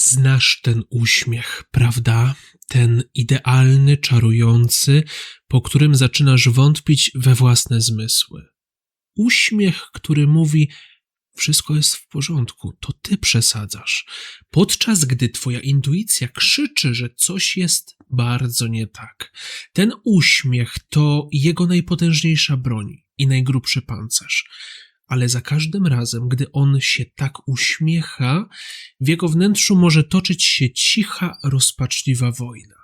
Znasz ten uśmiech, prawda? Ten idealny, czarujący, po którym zaczynasz wątpić we własne zmysły. Uśmiech, który mówi: Wszystko jest w porządku, to ty przesadzasz, podczas gdy twoja intuicja krzyczy, że coś jest bardzo nie tak. Ten uśmiech to jego najpotężniejsza broń i najgrubszy pancerz ale za każdym razem, gdy on się tak uśmiecha, w jego wnętrzu może toczyć się cicha, rozpaczliwa wojna.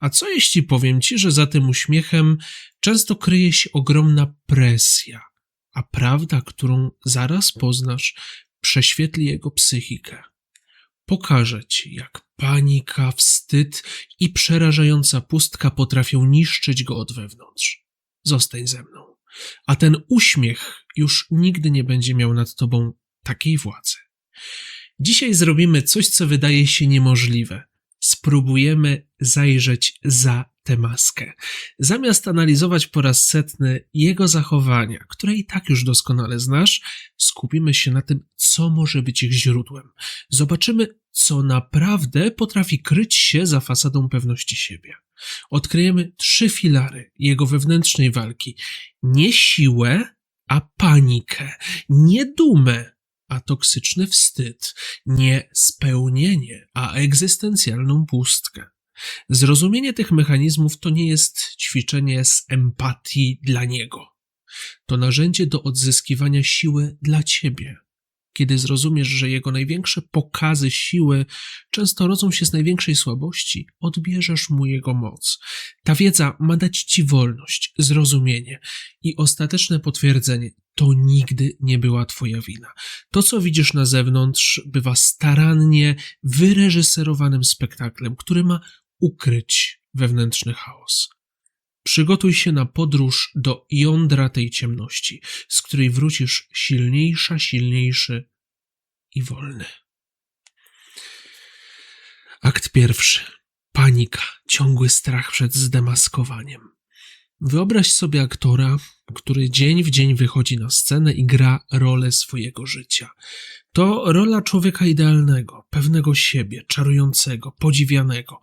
A co jeśli powiem ci, że za tym uśmiechem często kryje się ogromna presja, a prawda, którą zaraz poznasz, prześwietli jego psychikę. Pokażę ci, jak panika, wstyd i przerażająca pustka potrafią niszczyć go od wewnątrz. Zostań ze mną a ten uśmiech już nigdy nie będzie miał nad tobą takiej władzy. Dzisiaj zrobimy coś, co wydaje się niemożliwe. Spróbujemy zajrzeć za tę maskę. Zamiast analizować po raz setny jego zachowania, które i tak już doskonale znasz, skupimy się na tym, co może być ich źródłem. Zobaczymy, co naprawdę potrafi kryć się za fasadą pewności siebie. Odkryjemy trzy filary jego wewnętrznej walki: nie siłę, a panikę, nie dumę, a toksyczny wstyd, nie spełnienie, a egzystencjalną pustkę. Zrozumienie tych mechanizmów to nie jest ćwiczenie z empatii dla niego. To narzędzie do odzyskiwania siły dla ciebie. Kiedy zrozumiesz, że jego największe pokazy siły często rodzą się z największej słabości, odbierzesz mu jego moc. Ta wiedza ma dać ci wolność, zrozumienie i ostateczne potwierdzenie. To nigdy nie była twoja wina. To, co widzisz na zewnątrz, bywa starannie wyreżyserowanym spektaklem, który ma ukryć wewnętrzny chaos. Przygotuj się na podróż do jądra tej ciemności, z której wrócisz silniejsza, silniejszy i wolny. Akt pierwszy. Panika, ciągły strach przed zdemaskowaniem. Wyobraź sobie aktora, który dzień w dzień wychodzi na scenę i gra rolę swojego życia. To rola człowieka idealnego, pewnego siebie, czarującego, podziwianego.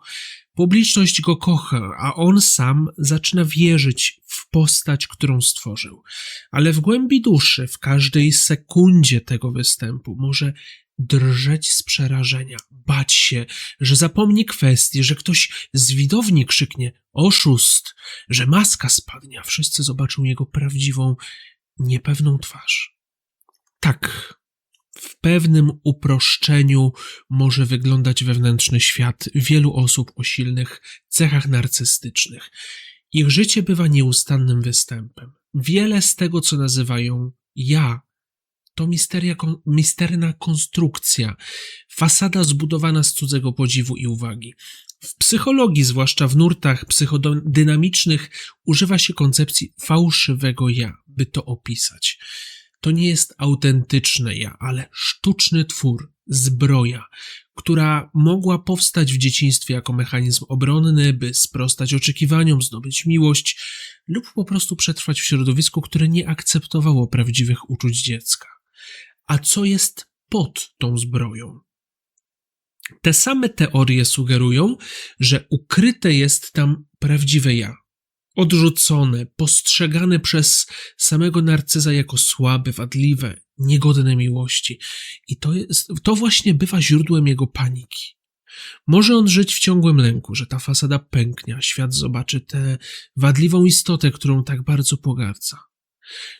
Publiczność go kocha, a on sam zaczyna wierzyć w postać, którą stworzył. Ale w głębi duszy, w każdej sekundzie tego występu, może drżeć z przerażenia, bać się, że zapomni kwestii, że ktoś z widowni krzyknie oszust, że maska spadnie, a wszyscy zobaczą jego prawdziwą, niepewną twarz. Tak, w pewnym uproszczeniu może wyglądać wewnętrzny świat wielu osób o silnych cechach narcystycznych. Ich życie bywa nieustannym występem. Wiele z tego, co nazywają ja, to misteria, misterna konstrukcja, fasada zbudowana z cudzego podziwu i uwagi. W psychologii, zwłaszcza w nurtach psychodynamicznych, używa się koncepcji fałszywego ja, by to opisać. To nie jest autentyczne ja, ale sztuczny twór, zbroja, która mogła powstać w dzieciństwie jako mechanizm obronny, by sprostać oczekiwaniom, zdobyć miłość lub po prostu przetrwać w środowisku, które nie akceptowało prawdziwych uczuć dziecka. A co jest pod tą zbroją? Te same teorie sugerują, że ukryte jest tam prawdziwe ja, odrzucone, postrzegane przez samego narcyza jako słabe, wadliwe, niegodne miłości. I to, jest, to właśnie bywa źródłem jego paniki. Może on żyć w ciągłym lęku, że ta fasada pęknie, a świat zobaczy tę wadliwą istotę, którą tak bardzo pogardza.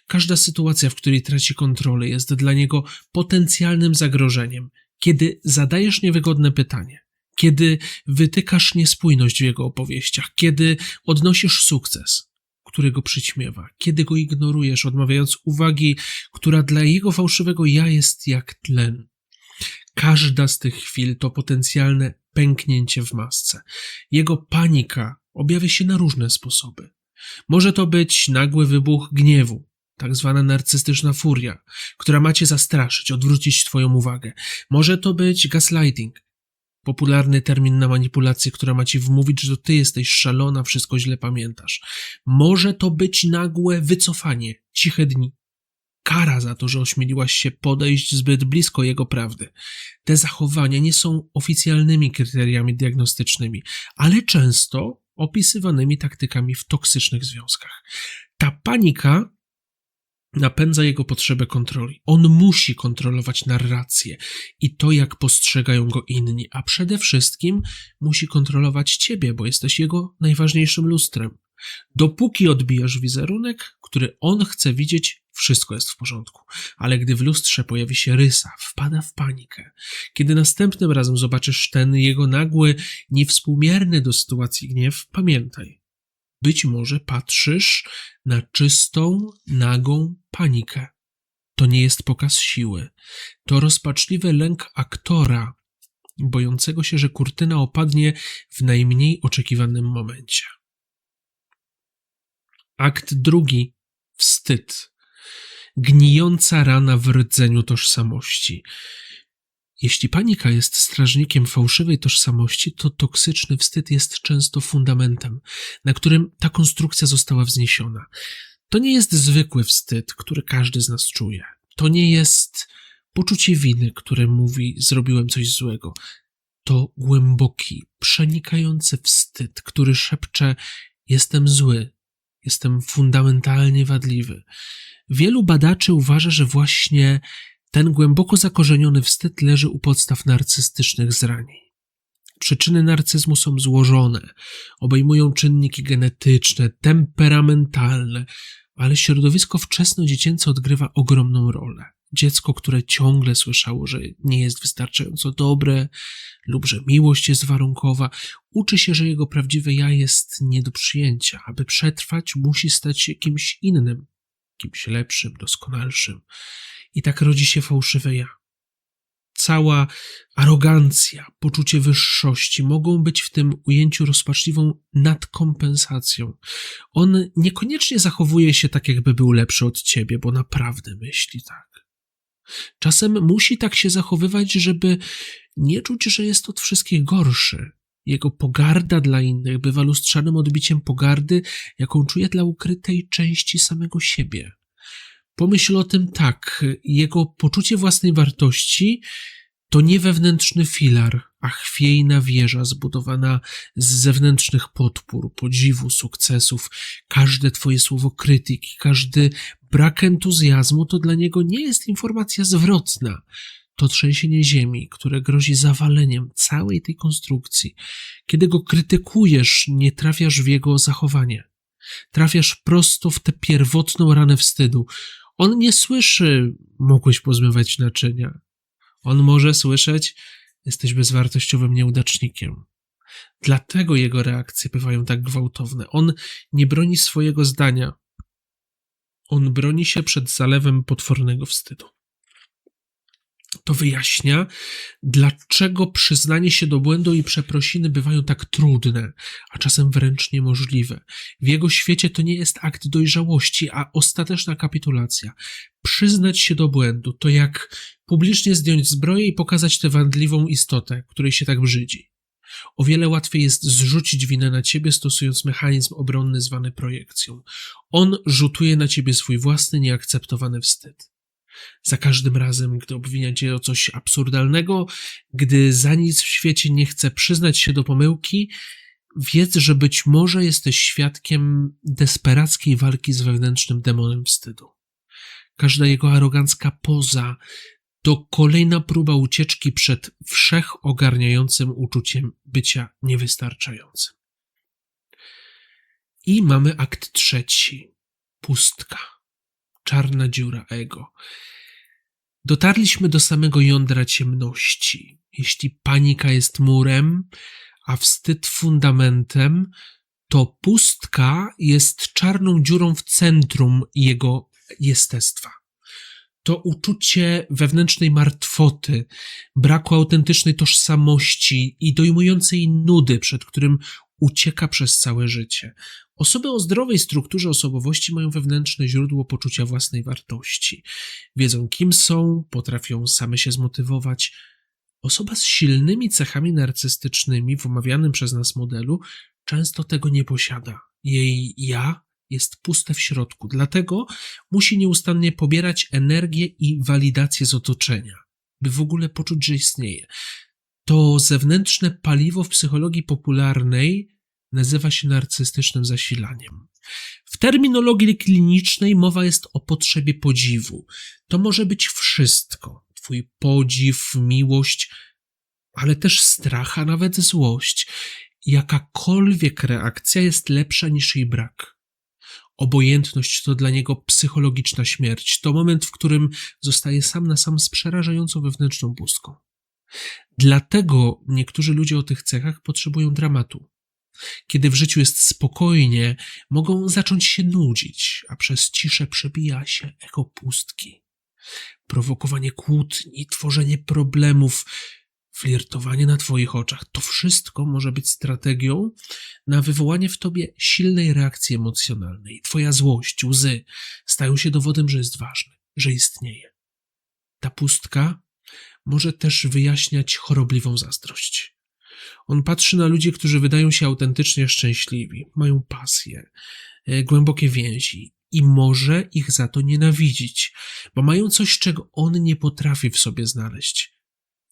Każda sytuacja, w której traci kontrolę, jest dla niego potencjalnym zagrożeniem. Kiedy zadajesz niewygodne pytanie, kiedy wytykasz niespójność w jego opowieściach, kiedy odnosisz sukces, który go przyćmiewa, kiedy go ignorujesz, odmawiając uwagi, która dla jego fałszywego ja jest jak tlen. Każda z tych chwil to potencjalne pęknięcie w masce. Jego panika objawia się na różne sposoby. Może to być nagły wybuch gniewu, tak zwana narcystyczna furia, która macie zastraszyć, odwrócić Twoją uwagę. Może to być gaslighting, popularny termin na manipulację, która ma ci wmówić, że to ty jesteś szalona, wszystko źle pamiętasz. Może to być nagłe wycofanie, ciche dni. kara za to, że ośmieliłaś się podejść zbyt blisko jego prawdy. Te zachowania nie są oficjalnymi kryteriami diagnostycznymi, ale często opisywanymi taktykami w toksycznych związkach. Ta panika napędza jego potrzebę kontroli. On musi kontrolować narrację i to, jak postrzegają go inni, a przede wszystkim musi kontrolować ciebie, bo jesteś jego najważniejszym lustrem. Dopóki odbijasz wizerunek, który on chce widzieć, wszystko jest w porządku. Ale gdy w lustrze pojawi się rysa, wpada w panikę. Kiedy następnym razem zobaczysz ten jego nagły, niewspółmierny do sytuacji gniew, pamiętaj. Być może patrzysz na czystą, nagą panikę. To nie jest pokaz siły. To rozpaczliwy lęk aktora, bojącego się, że kurtyna opadnie w najmniej oczekiwanym momencie. Akt drugi. Wstyd. Gnijąca rana w rdzeniu tożsamości. Jeśli panika jest strażnikiem fałszywej tożsamości, to toksyczny wstyd jest często fundamentem, na którym ta konstrukcja została wzniesiona. To nie jest zwykły wstyd, który każdy z nas czuje. To nie jest poczucie winy, które mówi: Zrobiłem coś złego. To głęboki, przenikający wstyd, który szepcze: Jestem zły, jestem fundamentalnie wadliwy. Wielu badaczy uważa, że właśnie ten głęboko zakorzeniony wstyd leży u podstaw narcystycznych zranień. Przyczyny narcyzmu są złożone, obejmują czynniki genetyczne, temperamentalne, ale środowisko wczesno-dziecięce odgrywa ogromną rolę. Dziecko, które ciągle słyszało, że nie jest wystarczająco dobre lub że miłość jest warunkowa, uczy się, że jego prawdziwe ja jest nie do przyjęcia. Aby przetrwać, musi stać się kimś innym, kimś lepszym, doskonalszym. I tak rodzi się fałszywe ja. Cała arogancja, poczucie wyższości mogą być w tym ujęciu rozpaczliwą nadkompensacją. On niekoniecznie zachowuje się tak, jakby był lepszy od ciebie, bo naprawdę myśli tak. Czasem musi tak się zachowywać, żeby nie czuć, że jest od wszystkich gorszy. Jego pogarda dla innych bywa lustrzanym odbiciem pogardy, jaką czuje dla ukrytej części samego siebie. Pomyśl o tym tak: jego poczucie własnej wartości to nie wewnętrzny filar, a chwiejna wieża zbudowana z zewnętrznych podpór, podziwu, sukcesów. Każde twoje słowo krytyki, każdy brak entuzjazmu to dla niego nie jest informacja zwrotna. To trzęsienie ziemi, które grozi zawaleniem całej tej konstrukcji. Kiedy go krytykujesz, nie trafiasz w jego zachowanie. Trafiasz prosto w tę pierwotną ranę wstydu. On nie słyszy, mogłeś pozmywać naczynia. On może słyszeć, jesteś bezwartościowym nieudacznikiem. Dlatego jego reakcje bywają tak gwałtowne. On nie broni swojego zdania. On broni się przed zalewem potwornego wstydu. To wyjaśnia, dlaczego przyznanie się do błędu i przeprosiny bywają tak trudne, a czasem wręcz niemożliwe. W jego świecie to nie jest akt dojrzałości, a ostateczna kapitulacja. Przyznać się do błędu to jak publicznie zdjąć zbroję i pokazać tę wandliwą istotę, której się tak brzydzi. O wiele łatwiej jest zrzucić winę na ciebie, stosując mechanizm obronny zwany projekcją. On rzutuje na ciebie swój własny, nieakceptowany wstyd. Za każdym razem, gdy obwinia cię o coś absurdalnego, gdy za nic w świecie nie chce przyznać się do pomyłki, wiedz, że być może jesteś świadkiem desperackiej walki z wewnętrznym demonem wstydu. Każda jego arogancka poza to kolejna próba ucieczki przed wszechogarniającym uczuciem bycia niewystarczającym. I mamy akt trzeci. Pustka. Czarna dziura ego. Dotarliśmy do samego jądra ciemności. Jeśli panika jest murem, a wstyd fundamentem, to pustka jest czarną dziurą w centrum jego jestestwa to uczucie wewnętrznej martwoty, braku autentycznej tożsamości i dojmującej nudy, przed którym ucieka przez całe życie. Osoby o zdrowej strukturze osobowości mają wewnętrzne źródło poczucia własnej wartości. Wiedzą, kim są, potrafią same się zmotywować. Osoba z silnymi cechami narcystycznymi w omawianym przez nas modelu często tego nie posiada. Jej ja jest puste w środku, dlatego musi nieustannie pobierać energię i walidację z otoczenia, by w ogóle poczuć, że istnieje. To zewnętrzne paliwo w psychologii popularnej nazywa się narcystycznym zasilaniem. W terminologii klinicznej mowa jest o potrzebie podziwu. To może być wszystko: Twój podziw, miłość, ale też strach, a nawet złość. Jakakolwiek reakcja jest lepsza niż jej brak. Obojętność to dla niego psychologiczna śmierć. To moment, w którym zostaje sam na sam z przerażającą wewnętrzną pustką. Dlatego niektórzy ludzie o tych cechach potrzebują dramatu. Kiedy w życiu jest spokojnie, mogą zacząć się nudzić, a przez ciszę przebija się echo pustki. Prowokowanie kłótni, tworzenie problemów, flirtowanie na Twoich oczach to wszystko może być strategią na wywołanie w Tobie silnej reakcji emocjonalnej. Twoja złość, łzy stają się dowodem, że jest ważny, że istnieje. Ta pustka może też wyjaśniać chorobliwą zazdrość. On patrzy na ludzi, którzy wydają się autentycznie szczęśliwi, mają pasję, e, głębokie więzi i może ich za to nienawidzić, bo mają coś, czego on nie potrafi w sobie znaleźć.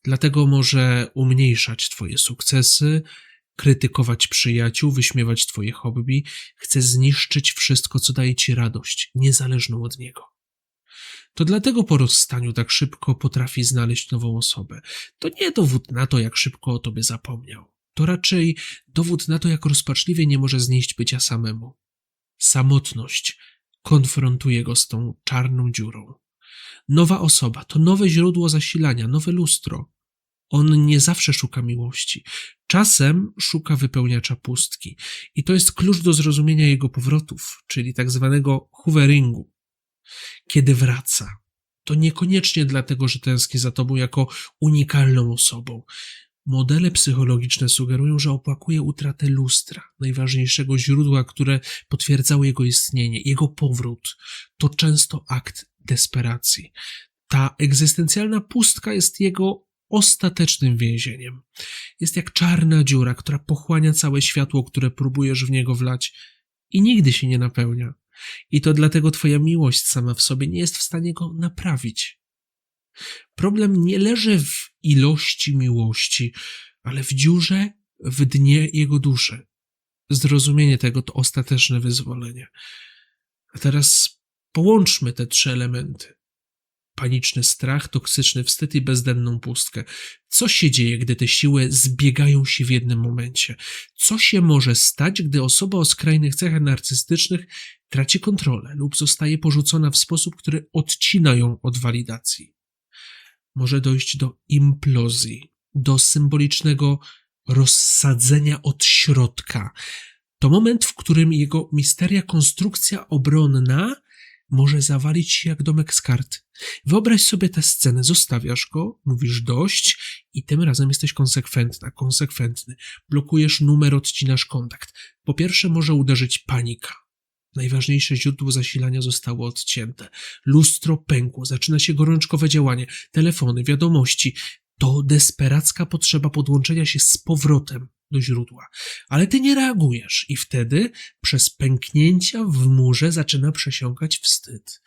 Dlatego może umniejszać Twoje sukcesy, krytykować przyjaciół, wyśmiewać Twoje hobby, chce zniszczyć wszystko, co daje Ci radość, niezależną od niego. To dlatego po rozstaniu tak szybko potrafi znaleźć nową osobę. To nie dowód na to, jak szybko o tobie zapomniał. To raczej dowód na to, jak rozpaczliwie nie może znieść bycia samemu. Samotność konfrontuje go z tą czarną dziurą. Nowa osoba to nowe źródło zasilania, nowe lustro. On nie zawsze szuka miłości. Czasem szuka wypełniacza pustki. I to jest klucz do zrozumienia jego powrotów, czyli tak zwanego hooveringu. Kiedy wraca, to niekoniecznie dlatego, że tęskni za tobą jako unikalną osobą. Modele psychologiczne sugerują, że opłakuje utratę lustra, najważniejszego źródła, które potwierdzało jego istnienie, jego powrót. To często akt desperacji. Ta egzystencjalna pustka jest jego ostatecznym więzieniem. Jest jak czarna dziura, która pochłania całe światło, które próbujesz w niego wlać i nigdy się nie napełnia. I to dlatego Twoja miłość sama w sobie nie jest w stanie go naprawić. Problem nie leży w ilości miłości, ale w dziurze w dnie jego duszy. Zrozumienie tego to ostateczne wyzwolenie. A teraz połączmy te trzy elementy paniczny strach, toksyczny wstyd i bezdenną pustkę. Co się dzieje, gdy te siły zbiegają się w jednym momencie? Co się może stać, gdy osoba o skrajnych cechach narcystycznych traci kontrolę lub zostaje porzucona w sposób, który odcina ją od walidacji? Może dojść do implozji, do symbolicznego rozsadzenia od środka. To moment, w którym jego misteria konstrukcja obronna może zawalić się jak domek z kart. Wyobraź sobie tę scenę, zostawiasz go, mówisz dość i tym razem jesteś konsekwentna, konsekwentny. Blokujesz numer, odcinasz kontakt. Po pierwsze może uderzyć panika. Najważniejsze źródło zasilania zostało odcięte. Lustro pękło, zaczyna się gorączkowe działanie, telefony, wiadomości. To desperacka potrzeba podłączenia się z powrotem do źródła. Ale ty nie reagujesz i wtedy przez pęknięcia w murze zaczyna przesiąkać wstyd.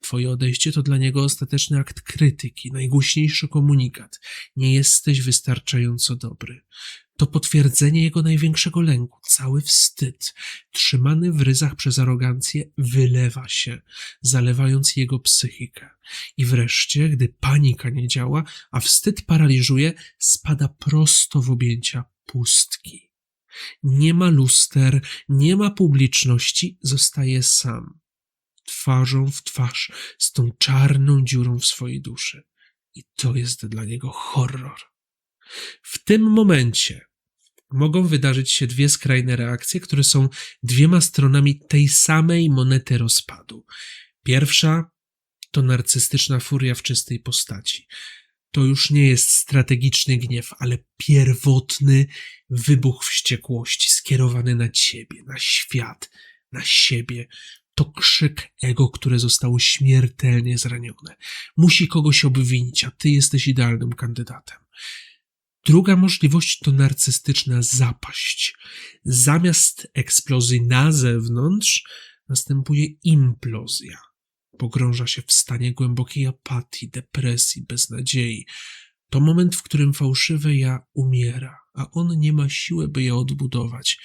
Twoje odejście to dla niego ostateczny akt krytyki, najgłośniejszy komunikat. Nie jesteś wystarczająco dobry. To potwierdzenie jego największego lęku. Cały wstyd, trzymany w ryzach przez arogancję, wylewa się, zalewając jego psychikę. I wreszcie, gdy panika nie działa, a wstyd paraliżuje, spada prosto w objęcia pustki. Nie ma luster, nie ma publiczności, zostaje sam, twarzą w twarz z tą czarną dziurą w swojej duszy. I to jest dla niego horror. W tym momencie mogą wydarzyć się dwie skrajne reakcje, które są dwiema stronami tej samej monety rozpadu. Pierwsza to narcystyczna furia w czystej postaci to już nie jest strategiczny gniew, ale pierwotny wybuch wściekłości skierowany na ciebie, na świat, na siebie. To krzyk ego, które zostało śmiertelnie zranione. Musi kogoś obwinić, a ty jesteś idealnym kandydatem. Druga możliwość to narcystyczna zapaść. Zamiast eksplozji na zewnątrz, następuje implozja. Pogrąża się w stanie głębokiej apatii, depresji, beznadziei. To moment, w którym fałszywe ja umiera, a on nie ma siły, by je odbudować.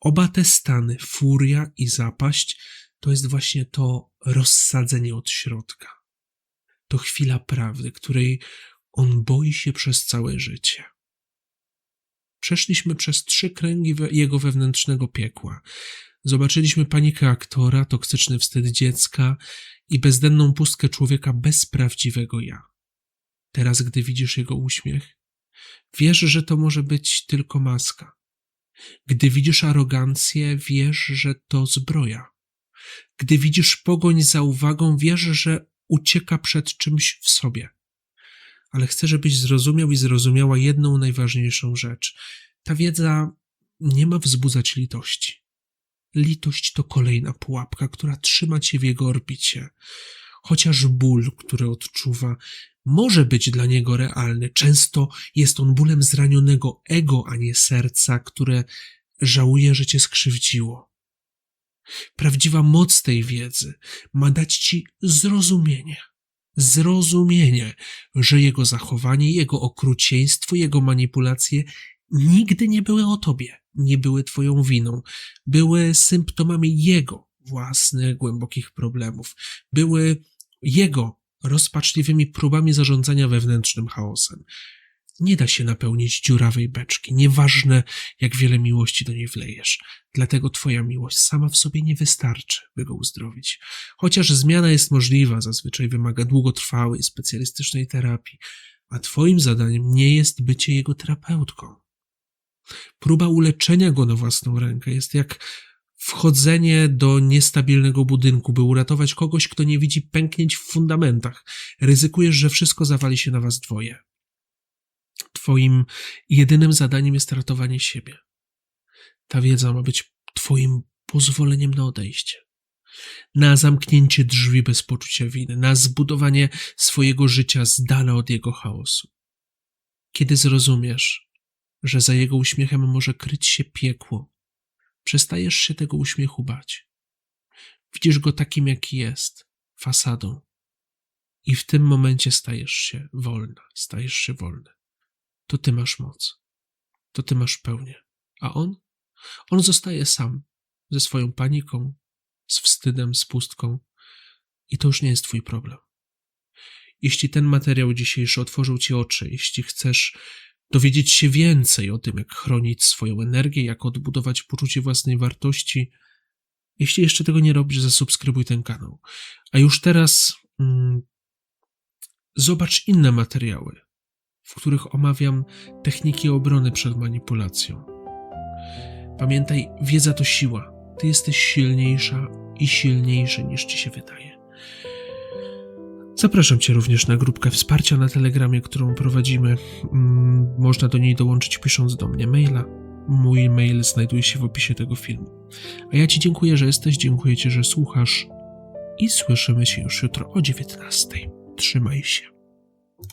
Oba te stany, furia i zapaść, to jest właśnie to rozsadzenie od środka. To chwila prawdy, której on boi się przez całe życie. Przeszliśmy przez trzy kręgi jego wewnętrznego piekła. Zobaczyliśmy panikę aktora, toksyczny wstyd dziecka i bezdenną pustkę człowieka bez prawdziwego ja. Teraz, gdy widzisz jego uśmiech, wiesz, że to może być tylko maska. Gdy widzisz arogancję, wiesz, że to zbroja. Gdy widzisz pogoń za uwagą, wiesz, że ucieka przed czymś w sobie. Ale chcę, żebyś zrozumiał i zrozumiała jedną najważniejszą rzecz. Ta wiedza nie ma wzbudzać litości. Litość to kolejna pułapka, która trzyma cię w jego orbicie. Chociaż ból, który odczuwa, może być dla niego realny, często jest on bólem zranionego ego, a nie serca, które żałuje, że cię skrzywdziło. Prawdziwa moc tej wiedzy ma dać ci zrozumienie. Zrozumienie, że jego zachowanie, jego okrucieństwo, jego manipulacje nigdy nie były o tobie, nie były twoją winą, były symptomami jego własnych głębokich problemów, były jego rozpaczliwymi próbami zarządzania wewnętrznym chaosem. Nie da się napełnić dziurawej beczki, nieważne jak wiele miłości do niej wlejesz. Dlatego twoja miłość sama w sobie nie wystarczy, by go uzdrowić. Chociaż zmiana jest możliwa, zazwyczaj wymaga długotrwałej, specjalistycznej terapii, a twoim zadaniem nie jest bycie jego terapeutką. Próba uleczenia go na własną rękę jest jak wchodzenie do niestabilnego budynku, by uratować kogoś, kto nie widzi pęknięć w fundamentach. Ryzykujesz, że wszystko zawali się na was dwoje. Twoim jedynym zadaniem jest ratowanie siebie. Ta wiedza ma być Twoim pozwoleniem na odejście, na zamknięcie drzwi bez poczucia winy, na zbudowanie swojego życia z dala od jego chaosu. Kiedy zrozumiesz, że za jego uśmiechem może kryć się piekło, przestajesz się tego uśmiechu bać. Widzisz go takim, jaki jest, fasadą. I w tym momencie stajesz się wolna, stajesz się wolny to ty masz moc. To ty masz pełnię. A on? On zostaje sam, ze swoją paniką, z wstydem, z pustką. I to już nie jest twój problem. Jeśli ten materiał dzisiejszy otworzył ci oczy, jeśli chcesz dowiedzieć się więcej o tym, jak chronić swoją energię, jak odbudować poczucie własnej wartości, jeśli jeszcze tego nie robisz, zasubskrybuj ten kanał. A już teraz mm, zobacz inne materiały w których omawiam techniki obrony przed manipulacją. Pamiętaj, wiedza to siła. Ty jesteś silniejsza i silniejszy niż ci się wydaje. Zapraszam Cię również na grupkę wsparcia na Telegramie, którą prowadzimy. Mm, Można do niej dołączyć pisząc do mnie maila. Mój mail znajduje się w opisie tego filmu. A ja Ci dziękuję, że jesteś, dziękuję Ci, że słuchasz i słyszymy się już jutro o 19. Trzymaj się.